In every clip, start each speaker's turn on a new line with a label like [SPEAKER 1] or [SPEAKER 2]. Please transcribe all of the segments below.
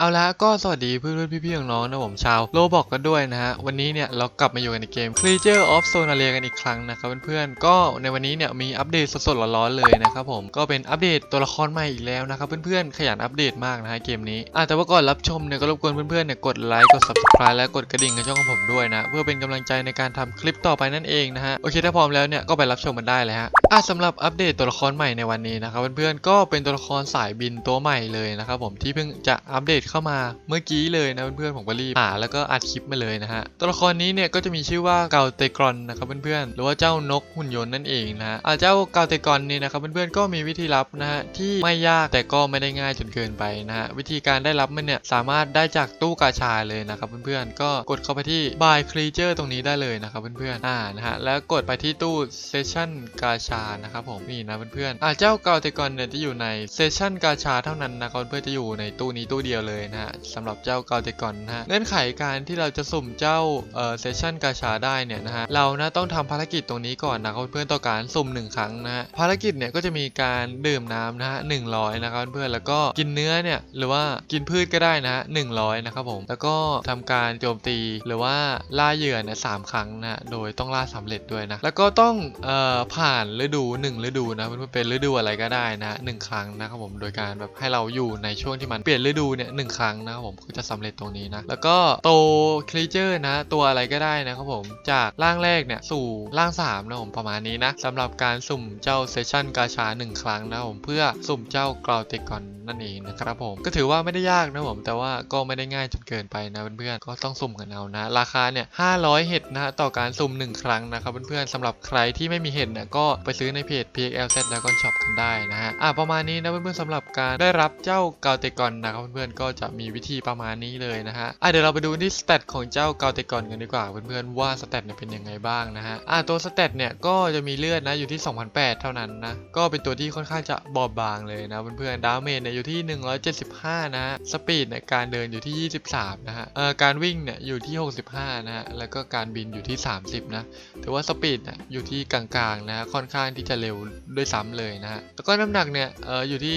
[SPEAKER 1] เอาละก็สวัสดีเพื่อนๆพี่ๆน้องๆนะผมชาวโลบอกกันด้วยนะฮะ วันนี้เนี่ยเรากลับมาอยู่กันในเกม Creature of Sonaria กันอีกครั้งนะครับเพื่อนๆก็ในวันนี้เนี่ยมีอัปเดตสดๆร้อนๆเลยนะครับผมก็เป็นอัปเดตตัวละครใหม่อีกแล้วนะครับเพื่อนๆขยันอัปเดตมากนะฮะเกมนี้อะแต่ว่าก่อนรับชมเนี่ยก็รบกวนเพื่อนๆเนี่ยกดไลค์กด subscribe และกดกระดิ่งในช่องของผมด้วยนะเพื่อเป็นกำลังใจในการทำคลิปต่อไปนั่นเองนะฮะโอเคถ้าพร้อมแล้วเนี่ยก็ไปรับชมกันได้เลยฮะอะสำหรับอัปเดตตัวละครใหม่ในวันนี้นะครับเพื่อนๆก็เป็นตัวละครสายบินตัวใหม่เลยนะครับผมที่เพิ่งจะอัปเดตเข้ามาเมื่อกี้เลยนะเพื่อนๆผมก็รีบหาแล้วก็อัดคลิปมาเลยนะฮะตัวละครนี้เนี่ยก็จะมีชื่อว่าเกาเตกรอนนะครับเพื่อนๆหรือว่าเจ้านกหุ่นยนต์นั่นเองนะฮะอะเจ้าเกาเตกรอนนี่นะครับเพื่อนๆก็มีวิธีรับนะฮะที่ไม่ยากแต่ก็ไม่ได้ง่ายจนเกินไปนะฮะวิธีการได้รับมันเนี่ยสามารถได้จากตู้กาชาเลยนะครับเพื่อนๆก็กดเข้าไปที่ buy creature ตรงนี้ได้เลยนะครับเพื่อนๆอ่านะฮะแล้วกดไปที่ตู้ session กาชานะครับผมนี่นะเพื่อนๆอ่าเจ้าเกาเตกรเนี่ยจะอยู่ใน session กาชาเท่านั้นนะครับเพื่อนๆจะอยู่ในตู้นี้ตู้เดียวเลยนะฮะสำหรับเจ้าเกาเตกรนนะฮะเงื่อนไขการที่เราจะสุ่มเจ้าเอ่อ session กาชาได้เนี่ยนะฮะเรานะต้องทำภารกิจตรงนี้ก่อนนะครับเพื่อนต่อการสุ่มหนึ่งครั้งนะฮะภารกิจเนี่ยก็จะมีการดื่มน้ำนะฮะหนึ่งร้อยนะครับเพื่อนแล้วก็กินเนื้อเนี่ยหรือว่ากินพืชก็ได้นะฮะหนึ่งร้อยนะครับผมแล้วก็ทำการโจมตีหรือว่าล่าเหยื่อเนี่ยสามครั้งนะโดยต้องล่าสำเร็จด้วยนะแล้วก็ต้องเอ่อผ่านฤดูหนึ่งฤดูนะเพื่อนเป็นฤดูอะไรก็ได้นะฮะหนึ่งครั้งนะครับผมโดยการแบบให้เราอยู่ในช่วงที่มันเปลี่ยนฤดูเนี่ยหนึ่งครั้งนะครับผมก็จะสำเร็จตรงนี้นะ แล้วก็โตครีเจอร์นะ ตัวอะไรก็ได้นะครับผมจากร่างแรกเนี่ยสู่ร่างสามนะผมประมาณนี้นะสำหรับการสุ่มเจ้าเซสชั่นกาชาหนึ่งครั้งนะครับผมเพื่อสุ่มเจ้ากราวเตกอนนั่นเองนะครับผมก็ถือว่าไม่ได้ยากนะผมแต่ว่าก็ไม่ได้ง่ายจนเกินไปนะเพื่อนๆก็ต้องสุ่มกันเอานะ ราคาเนี่ย500 เห็ดนะต่อการสุ่มหนึ่งครั้งนะครับเพื่อนๆสำหรับใครที่ไม่มีเห็ดเนี่ยก็ไปซื้อในเพจ PXLZ Dragon Shop กันได้นะฮะอะประมาณนี้นะเพื่อนๆสำหรับการได้รับเจ้ากาวเตกอนนะครับเพื่อนๆก็จะมีวิธีประมาณนี้เลยนะฮะอะเดี๋ยวเราไปดูที่สเตตของเจ้าเกาเตกอนกันดีกว่าเพื่อนๆว่าสเตตเนี่ยเป็นยังไงบ้างนะฮะอะตัวสเตตเนี่ยก็จะมีเลือดนะอยู่ที่ 2008 เท่านั้นนะก็เป็นตัวที่ค่อนข้างจะบอบบางเลยนะเพื่อนๆดาเมจเนี่ยอยู่ที่ 175 นะฮะสปีดเนี่ยการเดินอยู่ที่ 23 นะฮะเอ่อการวิ่งเนี่ยอยู่ที่ 65 นะฮะแล้วก็การบินอยู่ที่ 30 นะถือว่าสปีดเนี่ยอยู่ที่กลางๆนะฮะค่อนข้างที่จะเร็วด้วยซ้ำเลยนะฮะแล้วก็น้ำหนักเนี่ยเอออยู่ที่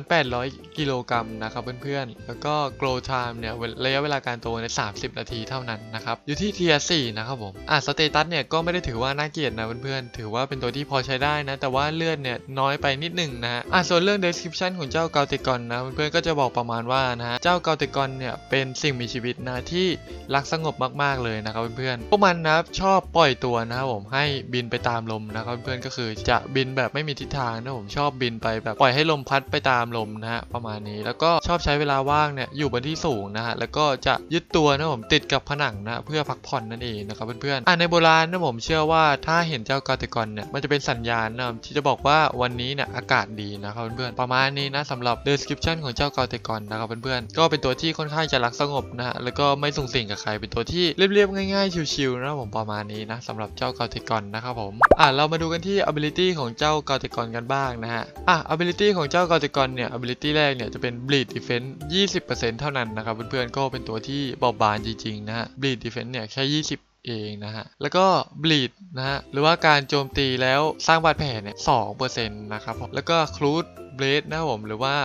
[SPEAKER 1] 2,800 กิโลกรัมนะครับเพื่อนๆแล้วก็ grow time เนี่ยระยะเวลาการโตใน 30 นาทีเท่านั้นนะครับ อยู่ที่ tier 4นะครับผม อะ สเตตัสเนี่ยก็ไม่ได้ถือว่าน่าเกลียดนะเพื่อนๆ ถือว่าเป็นตัวที่พอใช้ได้นะ แต่ว่าเลือดเนี่ยน้อยไปนิดหนึ่งนะฮะ อะ ส่วนเรื่อง description ของเจ้าเกาเตกอนนะเพื่อนๆ ก็จะบอกประมาณว่านะฮะ เจ้าเกาเตกอนเนี่ยเป็นสิ่งมีชีวิตนะที่รักสงบมากๆเลยนะครับเพื่อนๆ พวกมันนะชอบปล่อยตัวนะครับผมให้บินไปตามลมนะครับเพื่อนๆ ก็คือจะบินแบบไม่มีทิศทางนะผมชอบบินไปแบบปล่อยให้ลมพัดไปตามลมนะฮะประมาณนี้ แล้วก็ชอบใช้เวลาว่างเนี่ยอยู่บนที่สูงนะฮะแล้วก็จะยึดตัวนะผมติดกับผนังนะเพื่อพักผ่อนนั่นเองนะครับเพื่อนๆอะในโบราณนะผมเชื่อว่าถ้าเห็นเจ้ากาเตกอนเนี่ยมันจะเป็นสัญญาณนะที่จะบอกว่าวันนี้เนี่ยอากาศดีนะครับเพื่อนๆประมาณนี้นะสำหรับ description ของเจ้ากาเตกอนนะครับเพื่อนๆก็เป็นตัวที่ค่อนข้างจะรักสงบนะฮะแล้วก็ไม่สูงสิงกับใครเป็นตัวที่เรียบๆง่ายๆชิวๆนะผมประมาณนี้นะสำหรับเจ้ากาเตกอนนะครับผมอะเรามาดูกันที่ ability ของเจ้ากาเตกอนกันบ้างนะฮะอะ ability ของเจ้ากาเตกอนเนี่ย ability แรกเนี่ยจะเป็น bleed defense 20%เท่านั้นนะครับเพื่อนๆก็เป็นตัวที่เบาบางจริงๆนะฮะบลีดดิเฟนซ์เนี่ยแค่ 20เองนะฮะ แล้วก็บลีดนะฮะ หรือว่าการโจมตีแล้วสร้างบาดแผลเนี่ย2%นะครับผมแล้วก็ครูดเบลดนะครับผม หรือว่า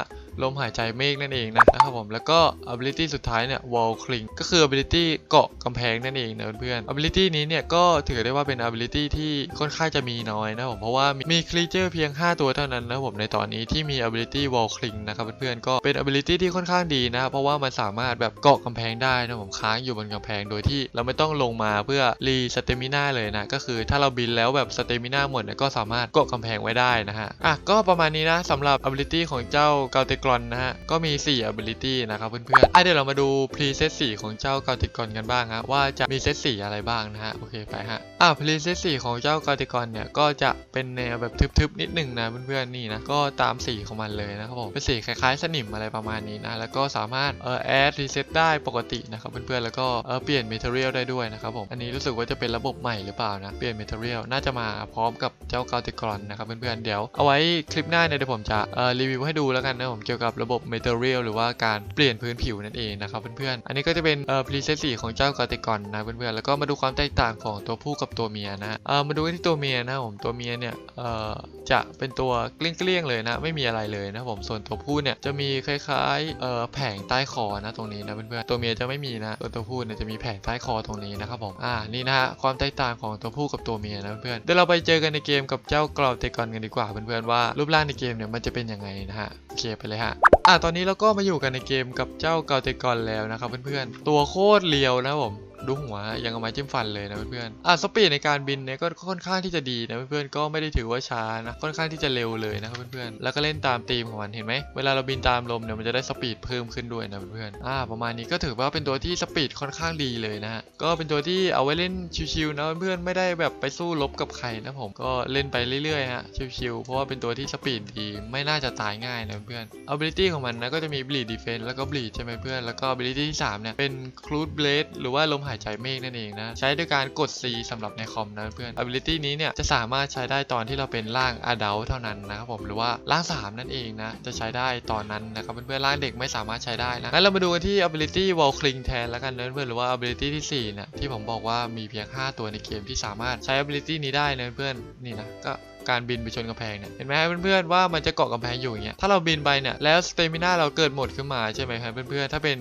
[SPEAKER 1] ลมหายใจเมฆนั่นเองนะนะครับผมแล้วก็ ability สุดท้ายเนี่ย wall cling ก็คือ ability เกาะกำแพงนั่นเองนะเพื่อนๆ ability นี้เนี่ยก็ถือได้ว่าเป็น ability ที่ค่อนข้างจะมีน้อยนะผมเพราะว่ามี creature เพียง 5 ตัวเท่านั้นนะผมในตอนนี้ที่มี ability wall cling นะครับเพื่อนๆก็เป็น ability ที่ค่อนข้างดีนะ เพราะว่ามันสามารถแบบเกาะกำแพงได้นะผมค้างอยู่บนกำแพงโดยที่เราไม่ต้องลงมาเพื่อรีสเตมิน่าเลยนะก็คือถ้าเราบินแล้วแบบสเตมิน่าหมดเนี่ยก็สามารถเกาะกำแพงไว้ได้นะฮะอะก็ประมาณนี้นะสำหรับ ability ของเจ้าเกาเตกรอนนะฮะ ก็มี 4 ability นะครับเพื่อนๆอะเดี๋ยวเรามาดู preset 4 ของเจ้าเกาติกรกันบ้างฮะว่าจะมีเซตสีอะไรบ้างนะฮะ โอเคไปฮะอะ preset 4ของเจ้ากาเตกรเนี่ยก็จะเป็นแนวแบบทึบๆนิดหนึ่งนะเพื่อนๆนี่นะก็ตามสีของมันเลยนะครับผมเป็นสีคล้ายๆสนิมอะไรประมาณนี้นะแล้วก็สามารถเออ add reset ได้ปกตินะครับเพื่อนๆแล้วก็เออเปลี่ยน material ได้ด้วยนะครับผมอันนี้รู้สึกว่าจะเป็นระบบใหม่หรือเปล่านะเปลี่ยน material น่าจะมาพร้อมกับเจ้ากาติกรอนนะครับเพื่อนๆเดี๋ยวเอาไว้คลิปหน้าเนี่ยเดี๋ยวผมจะเออรีวิวให้ดูแล้วกันนะผมเกี่ยวกับระบบ Material หรือว่าการเปลี่ยนพื้นผิวนั่นเองนะครับเพื่อนๆอันนี้ก็จะเป็นเออพรีเซตสีของเจ้ากาติกอนนะเพื่อนๆแล้วก็มาดูความแตกต่างของตัวผู้กบตัวเมียนะเออมาดูกันที่ตัวเมียนะผมตัวเมียเนี่ยเออจะเป็นตัวเกลี้ยงๆเลยนะ ไม่มีอะไรเลยนะผมส่วนตัวผู้เนี่ยจะมีคล้ายๆเออแผงใต้คอนะตรงนี้นะเพื่อนๆตัวเมียจะไม่มีนะตัวตัวผู้เนี่ยจะมีแผงใต้คอตรงนี้นะครับผมอ่านี่นะฮะความแตกต่างของตัวผู้กับตัวเมียนะเพื่อนๆเดี๋ยวเราไปเจอกันในเกมกับเจ้ากราวเตกอนกันดีกว่าเพื่อนๆว่ารูปร่างในเกมเนี่ยมันจะเป็นยังไงนะฮะโอเคไปเลยฮะอะตอนนี้เราก็มาอยู่กันในเกมกับเจ้าเกาเตกอนแล้วนะครับเพื่อนๆตัวโคตรเลียวนะผม ดูหัวยังเอาไม้จิ้มฟันเลยนะเพื่อนๆอะสปีดในการบินเนี่ยก็ค่อนข้างที่จะดีนะเพื่อนๆก็ไม่ได้ถือว่าช้านะค่อนข้างที่จะเร็วเลยนะครับเพื่อนๆแล้วก็เล่นตามธีมของมันเห็นไหมเวลาเราบินตามลมเนี่ยมันจะได้สปีดเพิ่มขึ้นด้วยนะเพื่อนๆอ่าประมาณนี้ก็ถือว่าเป็นตัวที่สปีดค่อนข้างดีเลยนะฮะก็เป็นตัวที่เอาไว้เล่นชิวๆนะเพื่อนๆไม่ได้แบบไปสู้รบกับใครนะผมก็เล่นไปเรื่อยๆฮะชิวๆเพราะว่าเป็นตัวที่สปีดดีไม่น่าจะตายง่ายนะเพื่อน ability ของมันนะก็จะมี bleed defense แล้วก็ bleed ใช่ไหมเพื่อนแล้วก็ ability ที่สามเนี่ยเป็น crude blade หรือว่าลมหายใจเมฆนั่นเองนะ ใช้ด้วยการกด C สำหรับในคอมนะเพื่อน ability นี้เนี่ยจะสามารถใช้ได้ตอนที่เราเป็นร่าง adult เท่านั้นนะครับผมหรือว่าร่าง 3 นั่นเองนะ จะใช้ได้ตอนนั้นนะครับเพื่อนๆร่างเด็กไม่สามารถใช้ได้นะงั้นเรามาดูกันที่ ability wall cling แทนแล้วกันนะเพื่อนหรือว่า ability ที่สี่เนี่ยที่ผมบอกว่ามีเพียง 5 ตัวในเกมที่สามารถใช้ ability นี้ได้นะเพื่อนนี่นะก็ การบินไปชนกำแพงเนี่ยเห็นไหมครับเพื่อนๆว่ามันจะเกาะกำแพงอยู่อย่างเงี้ยถ้าเราบินไปเนี่ยแล้วสเตมิน่าเราเกิดหมดขึ้นมาใช่ไหมครับเพื่อนๆถ้าเป็น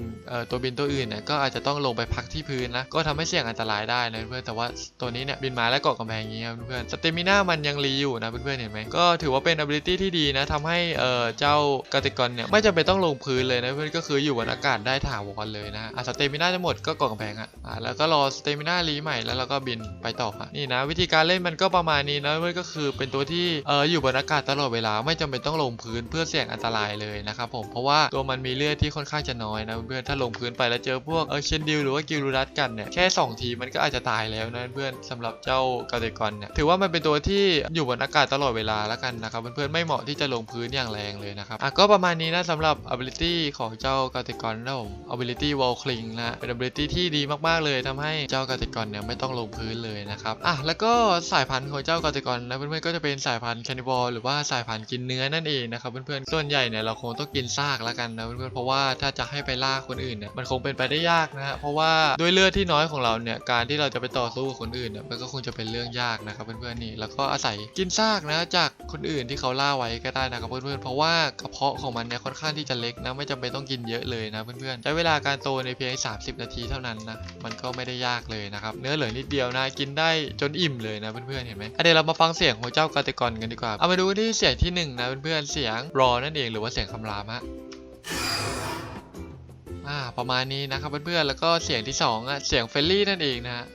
[SPEAKER 1] ตัวบินตัวอื่นเนี่ยก็อาจจะต้องลงไปพักที่พื้นนะก็ทำให้เสี่ยงอันตรายได้นะเพื่อนๆแต่ว่าตัวนี้เนี่ยบินมาแล้วเกาะกำแพงอย่างเงี้ยเพื่อนๆสเตมิน่ามันยังรีอยู่นะเพื่อนๆเห็นไหมก็ถือว่าเป็น ability ที่ดีนะทำให้เจ้ากาติกอนเนี่ยไม่จำเป็นต้องลงพื้นเลยนะเพื่อนก็คืออยู่บนอากาศได้ถาวรเลยนะอะสเตมิน่าจะหมดก็เกาะกำแพงอะอะแล้วก็รอสเตมินารีใหม่แล้วเราก็บินไปต่อนี่นะวิธีการเล่นมันก็ประมาณนี้นะเพื่อนก็คือเป็นตัวที่เอ่ออยู่บนอากาศตลอดเวลาไม่จำเป็นต้องลงพื้นเพื่อเสี่ยงอันตรายเลยนะครับผมเพราะว่าตัวมันมีเลือดที่ค่อนข้างจะน้อยนะเพื่อนถ้าลงพื้นไปแล้วเจอพวกเออเชนดิลหรือว่ากิลรูดัสกันเนี่ยแค่สองทีมันก็อาจจะตายแล้วนะเพื่อนๆสำหรับเจ้ากาเตกอนเนี่ยถือว่ามันเป็นตัวที่อยู่บนอากาศตลอดเวลาแล้วกันนะครับเพื่อนๆไม่เหมาะที่จะลงพื้นอย่างแรงเลยนะครับอะก็ประมาณนี้นะสำหรับ ability ของเจ้ากาเตกอนนะผม ability wall cling นะเป็น ability ที่ดีมากๆเลยทำให้เจ้ากาเตกอนเนี่ยไม่ต้องลงพื้นเลยนะครับอะแล้วก็สายพันธุ์ของเจ้ากาเตกอนนะเพื่อนๆก็จะเป็นสายพันธุ์แคนิบอลหรือว่าสายพันธุ์กินเนื้อนั่นเองนะครับเพื่อนๆส่วนใหญ่เนี่ยเราคงต้องกินซากแล้วกันนะเพื่อนๆเพราะว่าถ้าจะให้ไปล่าคนอื่นเนี่ยมันคงเป็นไปได้ยากนะฮะเพราะว่าด้วยเลือดที่น้อยของเราเนี่ยการที่เราจะไปต่อสู้กับคนอื่นเนี่ยมันก็คงจะเป็นเรื่องยากนะครับเพื่อนๆนี่แล้วก็อาศัยกินซากนะจากคนอื่นที่เขาล่าไว้ก็ได้นะครับเพื่อนๆเพราะว่ากระเพาะของมันเนี่ยค่อนข้างที่จะเล็กนะไม่จำเป็นต้องกินเยอะเลยนะเพื่อนๆใช้เวลาการโตในเพียง 30 นาทีเท่านั้นนะมันก็ไม่ได้ยากเลยนะครับเนื้อเหลือนิดเดียวนะกินได้จนอิ่มเลยนะเพื่อนๆเห็นไหมเดี๋ยวเรามาฟังเสียงของเจ้ากาเตกอนกันดีกว่า เอามาดูที่เสียงที่หนึ่งนะเพื่อนๆ เสียงรอนั่นเองหรือว่าเสียงคำรามฮะอ่าประมาณนี้นะครับเพื่อนๆ แล้วก็เสียงที่สองอะเสียงเฟลลี่นั่นเองนะฮะ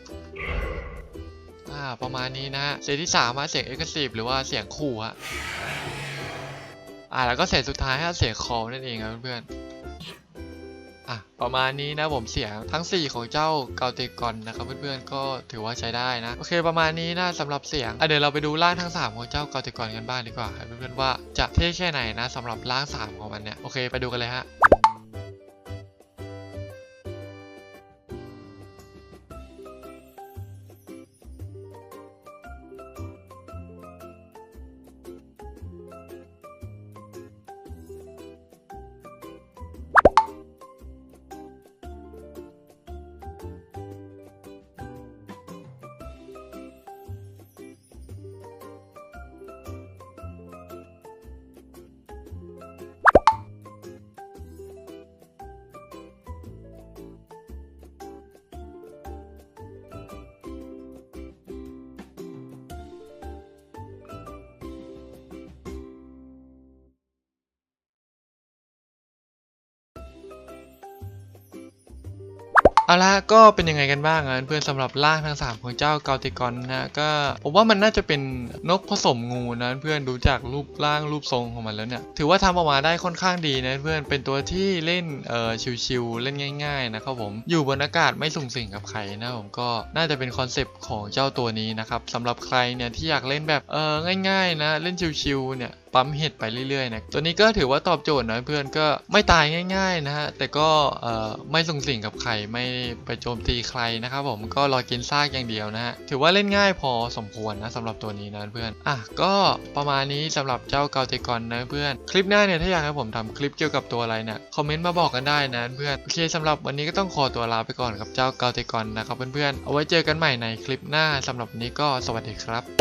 [SPEAKER 1] อ่าประมาณนี้นะเสียงที่สามอะเสียงเอ็กซ์ซีฟหรือว่าเสียงขู่ฮะอ่าแล้วก็เสียงสุดท้ายฮะเสียงคอนั่นเองครับเพื่อนๆ อะประมาณนี้นะผมเสียงทั้ง 4 ของเจ้าเกาเตกอนนะครับเพื่อนๆก็ถือว่าใช้ได้นะ โอเคประมาณนี้นะสำหรับเสียงอะเดี๋ยวเราไปดูร่างทั้ง 3 ของเจ้าเกาเตกอนกันบ้างดีกว่าให้เพื่อนๆว่าจะเท่แค่ไหนนะสำหรับร่าง 3 ของมันเนี่ยโอเคไปดูกันเลยฮะ เอาละก็เป็นยังไงกันบ้างอะเพื่อนสำหรับร่างทั้ง 3 ของเจ้าเกาติกอนนะก็ผมว่ามันน่าจะเป็นนกผสมงูนะเพื่อนดูจากรูปร่างรูปทรงของมันแล้วเนี่ยถือว่าทำออกมาได้ค่อนข้างดีนะเพื่อนเป็นตัวที่เล่นเอ่อชิวๆเล่นง่ายๆนะครับผมอยู่บนอากาศไม่สุ่งสิงกับใครนะผมก็น่าจะเป็นคอนเซปต์ของเจ้าตัวนี้นะครับสำหรับใครเนี่ยที่อยากเล่นแบบเออง่ายๆนะเล่นชิวๆเนี่ยปั๊มเห็ดไปเรื่อยๆนะตัวนี้ก็ถือว่าตอบโจทย์นะเพื่อนก็ไม่ตายง่าย ๆนะฮะแต่ก็ไม่ส่งสิ่งกับใครไม่ไปโจมตีใครนะครับผมก็รอกินซากอย่างเดียวนะฮะถือว่าเล่นง่ายพอสมควรนะสำหรับตัวนี้นะเพื่อนอะก็ประมาณนี้สำหรับเจ้าเกาเตกอนนะเพื่อนคลิปหน้าเนี่ยถ้าอยากให้ผมทำคลิปเกี่ยวกับตัวอะไรเนี่ยคอมเมนต์มาบอกกันได้นะเพื่อนโอเคสำหรับวันนี้ก็ต้องขอตัวลาไปก่อนกับเจ้าเกาเตกอนนะครับเพื่อนๆเอาไว้เจอกันใหม่ในคลิปหน้าสำหรับวันนี้ก็สวัสดีครับ